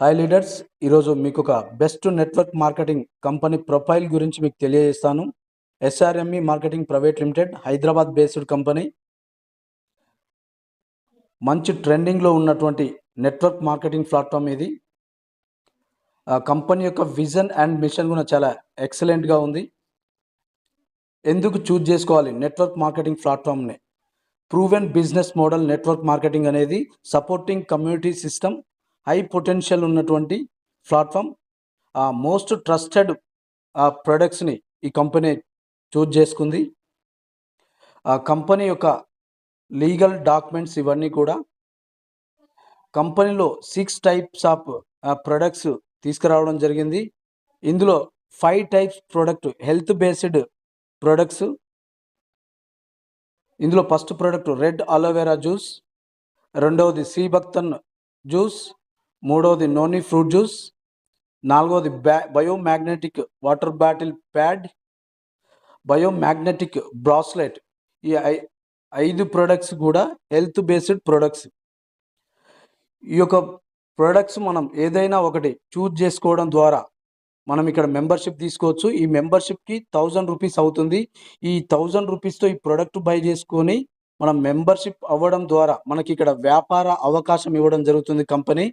Hi leaders ఈరోజు మీకు ఒక best network marketing company profile గురించి మీకు తెలియజేస్తాను. SRME marketing private limited Hyderabad based company మంచి ట్రెండింగ్లో ఉన్నటువంటి నెట్వర్క్ మార్కెటింగ్ ప్లాట్ఫామ్ ఇది. ఆ కంపెనీ యొక్క విజన్ అండ్ మిషన్ కూడా చాలా ఎక్సలెంట్గా ఉంది. ఎందుకు చూజ్ చేసుకోవాలి? Network marketing ప్లాట్ఫామ్ని proven business model network marketing అనేది supporting community system high potential ఉన్నటువంటి ప్లాట్ఫామ్ మోస్ట్ ట్రస్టెడ్ ప్రొడక్ట్స్ని ఈ కంపెనీ చూజ్ చేసుకుంది. ఆ కంపెనీ యొక్క లీగల్ డాక్యుమెంట్స్ ఇవన్నీ కూడా కంపెనీలో సిక్స్ టైప్స్ ఆఫ్ ప్రొడక్ట్స్ తీసుకురావడం జరిగింది. ఇందులో five types product health based products. ఇందులో first product red aloe vera juice రెండవది శ్రీభక్తన్ జ్యూస్ మూడవది నోని ఫ్రూట్ జ్యూస్ నాలుగవది బ్యా biomagnetic water bottle pad biomagnetic bracelet ఈ ఐ- ఐదు ప్రొడక్ట్స్ కూడా హెల్త్ బేస్డ్ ప్రొడక్ట్స్ ఈ యొక్క ప్రొడక్ట్స్ మనం ఏదైనా ఒకటి చూజ్ చేసుకోవడం ద్వారా మనం ఇక్కడ మెంబర్షిప్ తీసుకోవచ్చు. ఈ మెంబర్షిప్కి థౌజండ్ రూపీస్ అవుతుంది. ఈ థౌజండ్ రూపీస్తో ఈ ప్రొడక్ట్ బై చేసుకొని మనం మెంబర్షిప్ అవ్వడం ద్వారా మనకి ఇక్కడ వ్యాపార అవకాశం ఇవ్వడం జరుగుతుంది కంపెనీ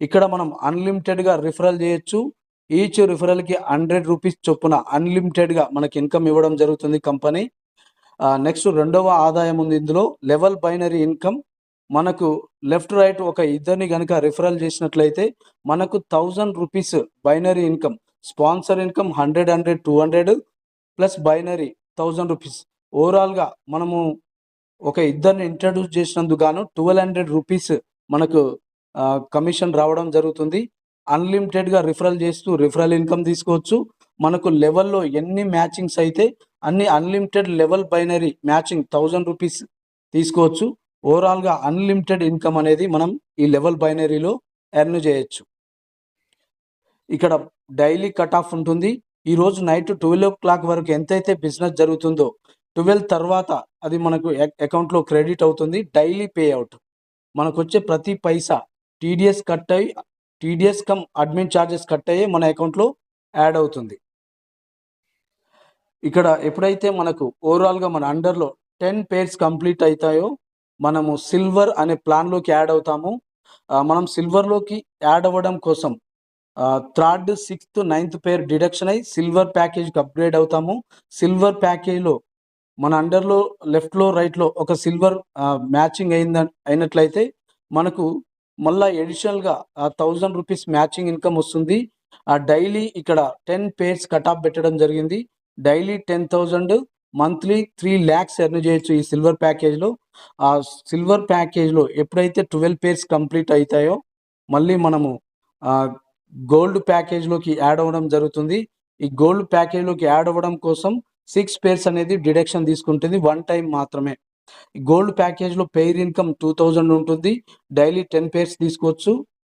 ఇక్కడ మనం అన్లిమిటెడ్గా రిఫరల్ చేయొచ్చు. ఈచ్ రిఫరల్కి హండ్రెడ్ రూపీస్ చొప్పున అన్లిమిటెడ్గా మనకి ఇన్కమ్ ఇవ్వడం జరుగుతుంది కంపెనీ నెక్స్ట్ రెండవ ఆదాయం ఉంది ఇందులో. లెవెల్ బైనరీ ఇన్కమ్ మనకు లెఫ్ట్ రైట్ ఒక ఇద్దరిని కనుక రిఫరల్ చేసినట్లయితే మనకు thousand rupees binary income sponsor income hundred hundred two hundred plus binary thousand rupees ఓవరాల్గా మనము ఒక ఇద్దరిని ఇంట్రడ్యూస్ చేసినందుకు గాను ట్వెల్వ్ హండ్రెడ్ రూపీస్ మనకు కమిషన్ రావడం జరుగుతుంది. అన్లిమిటెడ్గా రిఫరల్ చేస్తూ రిఫరల్ ఇన్కమ్ తీసుకోవచ్చు. మనకు లెవెల్లో ఎన్ని మ్యాచింగ్స్ అయితే అన్ని unlimited level binary matching thousand rupees తీసుకోవచ్చు. ఓవరాల్గా అన్లిమిటెడ్ ఇన్కమ్ అనేది మనం ఈ లెవెల్ బైనరీలో ఎర్న్ చేయొచ్చు. ఇక్కడ డైలీ కట్ ఆఫ్ ఉంటుంది. ఈ రోజు నైట్ ట్వెల్వ్ ఓ క్లాక్ వరకు ఎంతైతే బిజినెస్ జరుగుతుందో ట్వెల్వ్ తర్వాత అది మనకు అకౌంట్లో క్రెడిట్ అవుతుంది డైలీ పే అవుట్ మనకు వచ్చే ప్రతి పైసా టీడీఎస్ కట్ అయ్యి TDS cum admin charges cut అయ్యి మన అకౌంట్లో యాడ్ అవుతుంది. ఇక్కడ ఎప్పుడైతే మనకు ఓవరాల్గా మన అండర్లో టెన్ పేర్స్ కంప్లీట్ అవుతాయో మనము సిల్వర్ అనే ప్లాన్లోకి యాడ్ అవుతాము. మనం సిల్వర్లోకి యాడ్ అవ్వడం కోసం third sixth ninth pair deduction అయ్యి సిల్వర్ ప్యాకేజ్కి అప్గ్రేడ్ అవుతాము. సిల్వర్ ప్యాకేజ్లో మన అండర్లో లెఫ్ట్లో రైట్లో ఒక సిల్వర్ మ్యాచింగ్ అయింద అయినట్లయితే మనకు మళ్ళా ఎడిషనల్గా థౌజండ్ రూపీస్ మ్యాచింగ్ ఇన్కమ్ వస్తుంది. ఆ డైలీ ఇక్కడ టెన్ పేర్స్ కట్ ఆఫ్ పెట్టడం జరిగింది. Daily ten thousand monthly three lakhs earn చేయొచ్చు ఈ సిల్వర్ ప్యాకేజ్లో ఆ సిల్వర్ ప్యాకేజ్లో ఎప్పుడైతే ట్వెల్వ్ పేర్స్ కంప్లీట్ అవుతాయో మళ్ళీ మనము గోల్డ్ ప్యాకేజ్లోకి యాడ్ అవ్వడం జరుగుతుంది. ఈ గోల్డ్ ప్యాకేజ్లోకి యాడ్ అవ్వడం కోసం సిక్స్ పేర్స్ అనేది డిడక్షన్ తీసుకుంటుంది. వన్ టైం మాత్రమే. గోల్డ్ ప్యాకేజ్లో పెయిర్ ఇన్కమ్ టూ థౌజండ్ ఉంటుంది. డైలీ టెన్ పేర్స్ తీసుకోవచ్చు.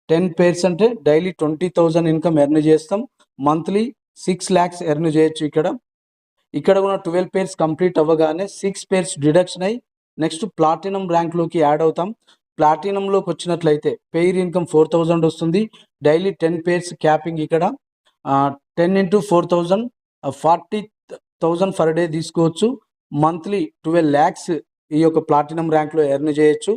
టెన్ పేర్స్ అంటే daily twenty thousand income earn చేస్తాం. మంత్లీ సిక్స్ ల్యాక్స్ ఎర్న్ చేయొచ్చు ఇక్కడ. ఇక్కడ కూడా ట్వెల్వ్ పేర్స్ కంప్లీట్ అవ్వగానే సిక్స్ పేర్స్ డిడక్షన్ అయ్యి నెక్స్ట్ ప్లాటినం ర్యాంక్లోకి యాడ్ అవుతాం. ప్లాటినంలోకి వచ్చినట్లయితే పెయిర్ ఇన్కమ్ ఫోర్ థౌజండ్ వస్తుంది. డైలీ టెన్ పేర్స్ క్యాపింగ్ ఇక్కడ. Ten into four thousand forty thousand per day తీసుకోవచ్చు. మంత్లీ ట్వెల్వ్ ల్యాక్స్ ఈ యొక్క ప్లాటినం ర్యాంక్లో ఎర్న్ చేయొచ్చు.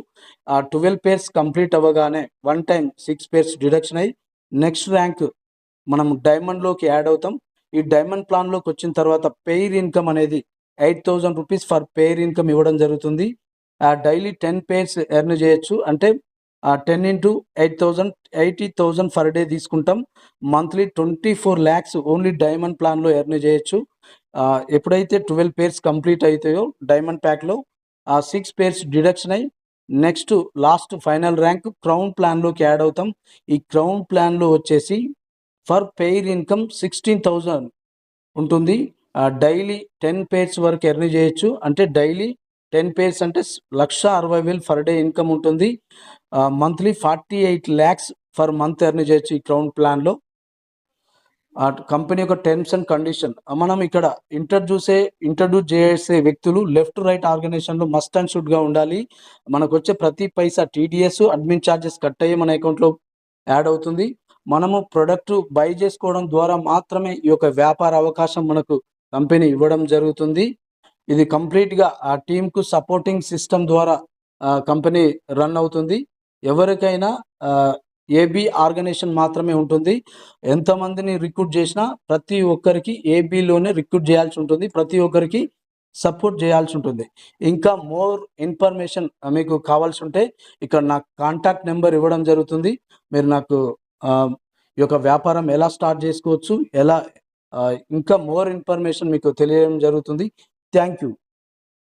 ఆ ట్వెల్వ్ పేర్స్ కంప్లీట్ అవ్వగానే one time six pairs deduction అయ్యి నెక్స్ట్ ర్యాంక్ మనం డైమండ్లోకి యాడ్ అవుతాం. ఈ డైమండ్ ప్లాన్లోకి వచ్చిన తర్వాత పెయిర్ ఇన్కమ్ అనేది eight thousand rupees for pair income ఇవ్వడం జరుగుతుంది. ఆ డైలీ టెన్ పేర్స్ ఎర్న్ చేయొచ్చు. అంటే ten into eight thousand eighty thousand for day తీసుకుంటాం. Monthly twenty four lakhs only diamond ప్లాన్లో ఎర్న్ చేయొచ్చు. ఎప్పుడైతే ట్వెల్వ్ పేర్స్ కంప్లీట్ అవుతాయో డైమండ్ ప్యాక్లో ఆ సిక్స్ పేర్స్ డిడక్షన్ అయ్యి next last final rank crown ప్లాన్లోకి add అవుతాం. ఈ క్రౌన్ ప్లాన్లో వచ్చేసి for pair income sixteen thousand ఉంటుంది. డైలీ టెన్ పేర్స్ వరకు ఎర్న్ చేయొచ్చు. అంటే డైలీ టెన్ పేర్స్ అంటే లక్ష అరవై వేలు ఫర్ డే ఇన్కమ్ ఉంటుంది. Monthly forty eight lakhs for month earn చేయొచ్చు ఈ క్రౌన్ ప్లాన్లో ఆ కంపెనీ యొక్క టర్మ్స్ అండ్ కండిషన్. మనం ఇక్కడ ఇంట్రడ్యూసే ఇంట్రడ్యూస్ చేసే వ్యక్తులు లెఫ్ట్ రైట్ ఆర్గనైజేషన్లో మస్ట్ అండ్ షుడ్గా ఉండాలి. మనకు వచ్చే ప్రతి పైసా టీడీఎస్ అడ్మిన్ ఛార్జెస్ కట్ అయ్యి మన అకౌంట్లో యాడ్ అవుతుంది. మనము ప్రొడక్ట్ బై చేసుకోవడం ద్వారా మాత్రమే ఈ యొక్క వ్యాపార అవకాశం మనకు కంపెనీ ఇవ్వడం జరుగుతుంది. ఇది కంప్లీట్గా ఆ టీంకు సపోర్టింగ్ సిస్టమ్ ద్వారా కంపెనీ రన్ అవుతుంది. ఎవరికైనా ఏబీ ఆర్గనైజేషన్ మాత్రమే ఉంటుంది. ఎంతమందిని రిక్రూట్ చేసినా ప్రతి ఒక్కరికి ఏబీలోనే రిక్రూట్ చేయాల్సి ఉంటుంది. ప్రతి ఒక్కరికి సపోర్ట్ చేయాల్సి ఉంటుంది. ఇంకా మోర్ ఇన్ఫర్మేషన్ మీకు కావాల్సి ఉంటే ఇక్కడ నాకు కాంటాక్ట్ నెంబర్ ఇవ్వడం జరుగుతుంది. మీరు నాకు ఈ యొక్క వ్యాపారం ఎలా స్టార్ట్ చేసుకోవచ్చు ఎలా ఇంకా మోర్ ఇన్ఫర్మేషన్ మీకు తెలియడం జరుగుతుంది. Thank you.